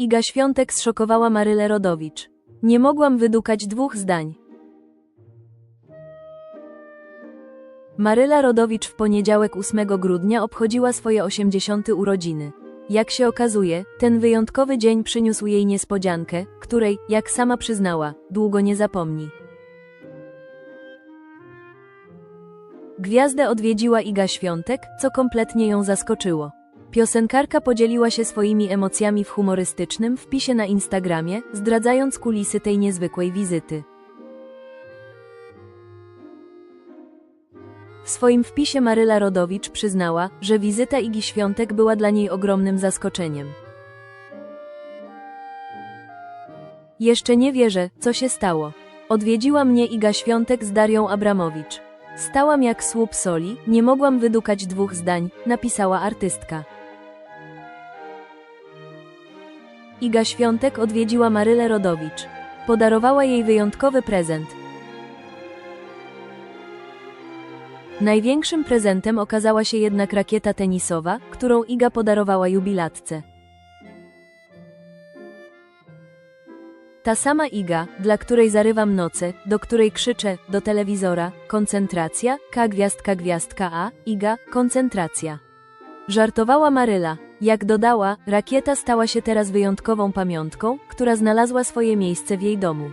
Iga Świątek zszokowała Marylę Rodowicz. Nie mogłam wydukać dwóch zdań. Maryla Rodowicz w poniedziałek 8 grudnia obchodziła swoje 80. urodziny. Jak się okazuje, ten wyjątkowy dzień przyniósł jej niespodziankę, której, jak sama przyznała, długo nie zapomni. Gwiazdę odwiedziła Iga Świątek, co kompletnie ją zaskoczyło. Piosenkarka podzieliła się swoimi emocjami w humorystycznym wpisie na Instagramie, zdradzając kulisy tej niezwykłej wizyty. W swoim wpisie Maryla Rodowicz przyznała, że wizyta Igi Świątek była dla niej ogromnym zaskoczeniem. Jeszcze nie wierzę, co się stało. Odwiedziła mnie Iga Świątek z Darią Abramowicz. Stałam jak słup soli, nie mogłam wydukać dwóch zdań, napisała artystka. Iga Świątek odwiedziła Marylę Rodowicz. Podarowała jej wyjątkowy prezent. Największym prezentem okazała się jednak rakieta tenisowa, którą Iga podarowała jubilatce. Ta sama Iga, dla której zarywam noce, do której krzyczę, do telewizora, koncentracja, K gwiazdka gwiazdka A, Iga, koncentracja. Żartowała Maryla. Jak dodała, rakieta stała się teraz wyjątkową pamiątką, która znalazła swoje miejsce w jej domu.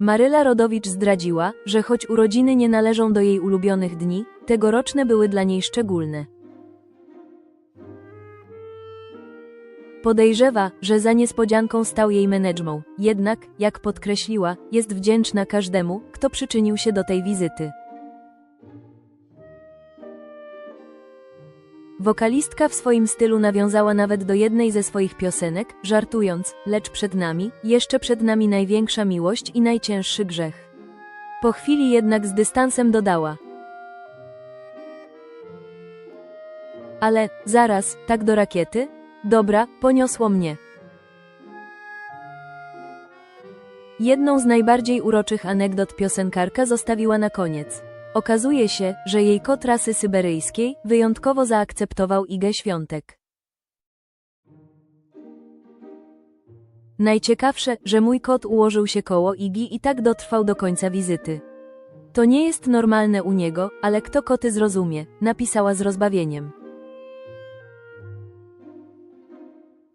Maryla Rodowicz zdradziła, że choć urodziny nie należą do jej ulubionych dni, tegoroczne były dla niej szczególne. Podejrzewa, że za niespodzianką stał jej menedżmą, jednak, jak podkreśliła, jest wdzięczna każdemu, kto przyczynił się do tej wizyty. Wokalistka w swoim stylu nawiązała nawet do jednej ze swoich piosenek, żartując, lecz przed nami, jeszcze przed nami największa miłość i najcięższy grzech. Po chwili jednak z dystansem dodała. Ale, zaraz, tak do rakiety? Dobra, poniosło mnie. Jedną z najbardziej uroczych anegdot piosenkarka zostawiła na koniec. Okazuje się, że jej kot rasy syberyjskiej wyjątkowo zaakceptował Igę Świątek. Najciekawsze, że mój kot ułożył się koło Igi i tak dotrwał do końca wizyty. To nie jest normalne u niego, ale kto koty zrozumie, napisała z rozbawieniem.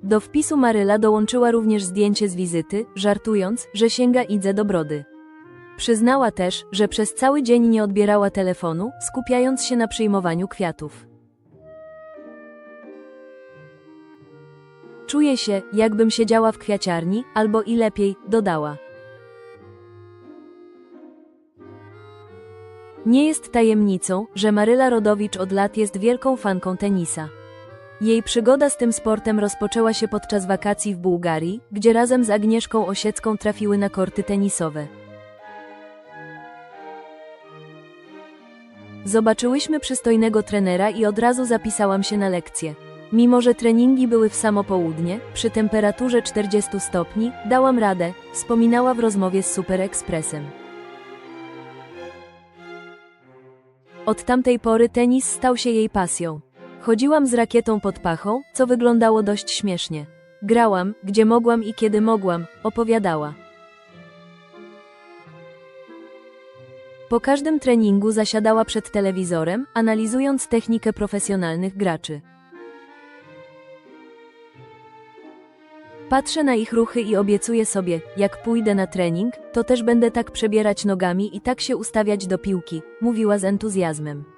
Do wpisu Maryla dołączyła również zdjęcie z wizyty, żartując, że sięga Idze do brody. Przyznała też, że przez cały dzień nie odbierała telefonu, skupiając się na przyjmowaniu kwiatów. Czuję się, jakbym siedziała w kwiaciarni, albo i lepiej, dodała. Nie jest tajemnicą, że Maryla Rodowicz od lat jest wielką fanką tenisa. Jej przygoda z tym sportem rozpoczęła się podczas wakacji w Bułgarii, gdzie razem z Agnieszką Osiecką trafiły na korty tenisowe. Zobaczyłyśmy przystojnego trenera i od razu zapisałam się na lekcję. Mimo, że treningi były w samo południe, przy temperaturze 40 stopni, dałam radę, wspominała w rozmowie z Super Expressem. Od tamtej pory tenis stał się jej pasją. Chodziłam z rakietą pod pachą, co wyglądało dość śmiesznie. Grałam, gdzie mogłam i kiedy mogłam, opowiadała. Po każdym treningu zasiadała przed telewizorem, analizując technikę profesjonalnych graczy. Patrzę na ich ruchy i obiecuję sobie, jak pójdę na trening, to też będę tak przebierać nogami i tak się ustawiać do piłki, mówiła z entuzjazmem.